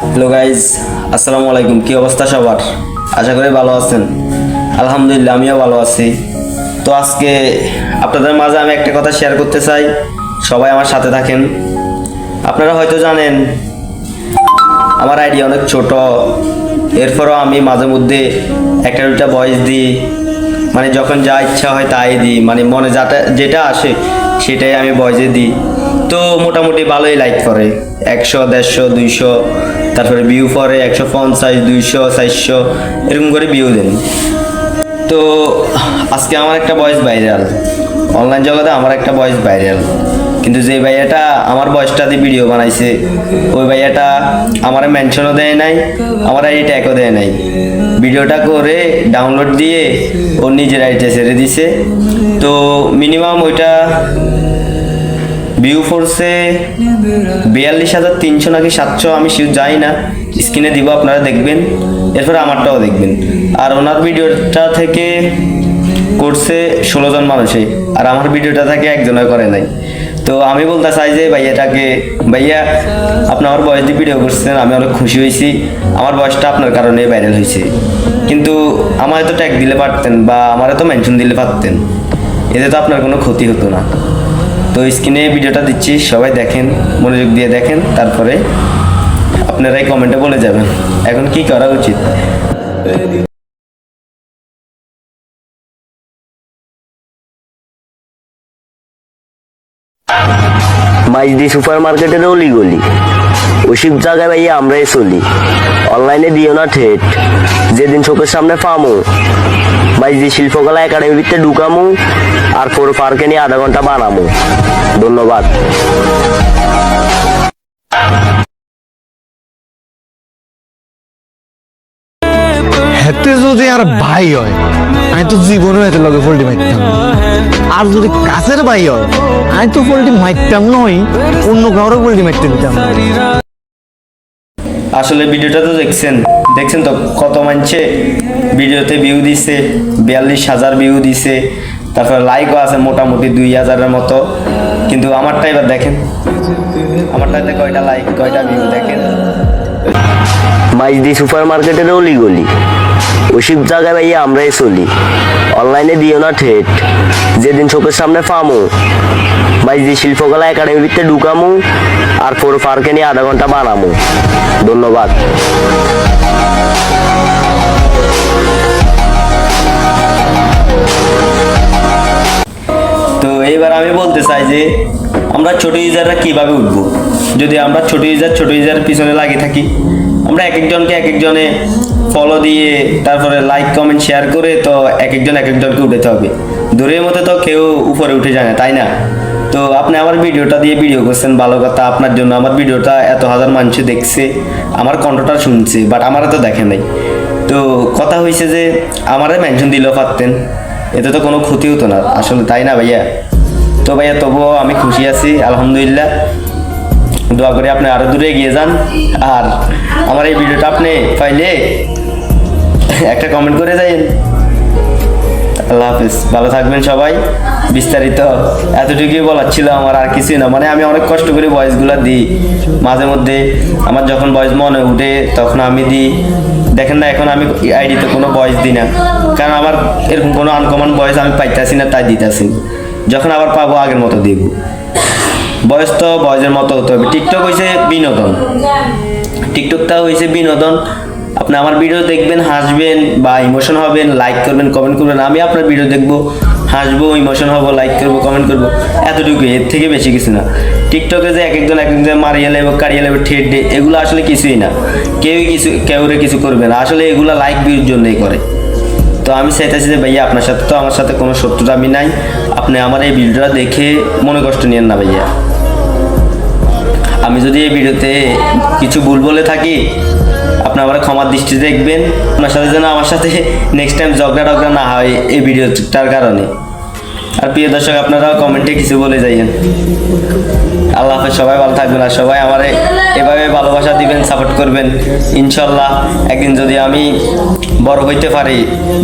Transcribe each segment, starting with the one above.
Hello guys, আসসালামু আলাইকুম। কি অবস্থা সবার? আশা করি ভালো আছেন। আলহামদুলিল্লাহ, আমিও ভালো আছি। তো আজকে আপনাদের মাঝে আমি একটা কথা শেয়ার করতে চাই। সবাই আমার সাথে থাকেন। আপনারা হয়তো জানেন, আমার আইডিয়া অনেক ছোট। এরপরও আমি মাঝে মধ্যে একটা দুটা ভয়েস দিই। মানে যখন যা ইচ্ছা হয় তাই দিই। মানে মনে যাটা যেটা আসে, সেটাই আমি ভয়েসে দিই। তো মোটামুটি ভালোই লাইক করে। একশো, দেড়শো, দুইশো, তারপরে ভিউ পরে একশো পঞ্চাশ, দুইশো, চারশো, এরকম করে ভিউ দেন। তো আজকে আমার একটা বয়স ভাইরাল অনলাইন জগতে আমার একটা বয়স ভাইরাল কিন্তু যে ভাইয়াটা আমার ভয়েসটা দিয়ে ভিডিও বানাইছে, ওই ভাইয়াটা আমার মেনশনও দেয় নাই, আমার আইডি ট্যাগও দেয় নাই। ভিডিওটা করে ডাউনলোড দিয়ে ও নিজের আইডিতে ছেড়ে দিছে। তো মিনিমাম ওইটা ভিউ ফোর্সে বিয়াল্লিশ হাজার তিনশো নাকি সাতশো, আমি যাই না। স্ক্রিনে দিব, আপনারা দেখবেন। এরপর আমারটাও দেখবেন। আর ওনার ভিডিওটা থেকে করছে ষোলো জন মানুষে আর আমার ভিডিওটা থেকে একজনে করে নাই। তো আমি বলতে চাই যে ভাইয়াটাকে, ভাইয়া, আপনি আমার বয়স দিয়ে ভিডিও করছেন, আমি অনেক খুশি হয়েছি। আমার বয়সটা আপনার কারণে ভাইরাল হয়েছে। কিন্তু আমার তো ট্যাগ দিলে পারতেন, বা আমারে তো মেনশন দিলে পারতেন। এতে তো আপনার কোনো ক্ষতি হতো না। তো স্ক্রিনে ভিডিওটা দিচ্ছি, সবাই দেখেন, মনোযোগ দিয়ে দেখেন, তারপরে আপনারাই কমেন্টে বলে যাবেন। এখন কি করা উচিত? মাইজদি সুপার মার্কেটের অলি ওসব জায়গায় ভাইয়া আমরাই চলি। অনলাইনে দিও না ঠেট। যেদিন চোখের সামনে পামো মাইজদি শিল্পকলা একাডেমিতে ঢুকামু, আর ফোর পার্কে নিয়ে আধা ঘণ্টা বানামু। ধন্যবাদ। হেতে যদি আর ভাই হয়, আমি তো জীবনেও হেতে লগে পোল্ট্রি মারতাম আর যদি কাছের ভাই হয়, আমি তো পোল্ট্রি মারতাম নই, অন্য কারও পোল্ট্রি মারতে দিতাম। আসলে ভিডিওটা তো দেখছেন দেখছেন তো কত মানছে? ভিডিওতে ভিউ দিছে, বিয়াল্লিশ হাজার ভিউ দিছে, তারপরে লাইকও আছে মোটামুটি দুই হাজারের মতো। কিন্তু আমারটা এবার দেখেন আমারটাতে কয়টা লাইক কয়টা ভিউ দেখেন। মাইজ দি সুপার মার্কেটের অলি ওসব জায়গায় ভাইয়া আমরাই চলি। অনলাইনে দিও না ঠেট। যেদিন চোখের সামনে পামো যে শিল্পকলা একাডেমিতে ঢুকামু, আর ফোর পার্কে নিয়ে আধা ঘণ্টা বানামু। ধন্যবাদ। তো এইবার আমি বলতে চাই যে, আমরা ছোট ইউজাররা কীভাবে উঠবো? যদি আমরা ছোট ইউজার ছোট ইউজারের পিছনে লাগিয়ে থাকি, আমরা এক একজনকে এক একজনে ফলো দিয়ে তারপরে লাইক কমেন্ট শেয়ার করে তো এক একজন এক একজনকে উঠাতে হবে। দূরের মধ্যে তো কেউ উপরে উঠে যায় না, তাই না? তো আপনি আমার ভিডিওটা দিয়ে ভিডিও করছেন, ভালো কথা, আপনার জন্য আমার ভিডিওটা এত হাজার মানুষ দেখছে, আমার কণ্ঠটা শুনছে বাট আমারও তো দেখে নাই। তো কথা হয়েছে যে, আমারে মেনশন দিলেও পারতেন, এতে তো কোনো ক্ষতি হতো না, আসলে তাই না ভাইয়া? তো ভাইয়া, তবুও আমি খুশি আছি, আলহামদুলিল্লাহ। দোয়া করে আপনি আরও দূরে এগিয়ে যান, আর আমার এই ভিডিওটা আপনি পাইলে একটা কমেন্ট করে যাইন আল্লাহ হাফিজ, ভালো থাকবেন সবাই। বিস্তারিত এতটুকুই বলার ছিল আমার, আর কিছুই না। মানে আমি অনেক কষ্ট করে ভয়েসগুলো দিই। মাঝে মধ্যে আমার যখন ভয়েস মনে উঠে, তখন আমি দিই। দেখেন না, এখন আমি আইডিতে কোনো ভয়েস দিই না। কারণ আমার এরকম কোনো আনকমন ভয়েস আমি পাইতেছি না, তাই দিতেছি। যখন আবার পাবো, আগের মতো দিব। বয়স তো বয়সের মতো হতে হবে। টিকটক হয়েছে বিনোদন। টিকটকটা হয়েছে বিনোদন। আপনি আমার ভিডিও দেখবেন, হাসবেন বা ইমোশন হবেন লাইক করবেন কমেন্ট করবেন, আমি আপনার ভিডিও দেখব, হাসবো ইমোশন হব লাইক করব কমেন্ট করব এতটুকু এর থেকে বেশি কিছু না। টিকটকে যে এক একজন এক একজন মারিয়ে লেবে কারিয়ে লেবে ঠেট ডে এগুলো আসলে কিছুই না। কেউই কিছু, কেউরে কিছু করবে না। আসলে এগুলো লাইক ভিউর জন্যই করে। তো আমি চাইতেছি যে ভাইয়া, আপনার সাথে তো আমার সাথে কোনো শত্রুতা আমি নাই। আপনি আমার এই ভিডিওটা দেখে মনে কষ্ট নিয়েন না ভাইয়া। আমি যদি এই ভিডিওতে কিছু ভুল বলে থাকি আপনি আমার ক্ষমার দৃষ্টিতে দেখবেন। আপনার সাথে যেন আমার সাথে নেক্সট টাইম ঝগড়া টগড়া না হয় এই ভিডিওটার কারণে। আর প্রিয় দর্শক, আপনারা কমেন্টে কিছু বলে যাইয়েন। আল্লাহ হাফেজ, সবাই ভালো থাকবেন আর সবাই আমার এভাবে ভালোবাসা দিবেন সাপোর্ট করবেন। ইনশাল্লাহ একদিন যদি আমি বড় হইতে পারি,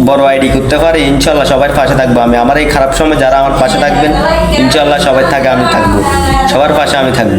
বড় আইডি করতে পারি, ইনশাল্লাহ সবার পাশে থাকব আমি। আমার এই খারাপ সময় যারা আমার পাশে থাকবেন, ইনশাল্লাহ সবাই থাকে, আমি থাকব। সবার পাশে আমি থাকব।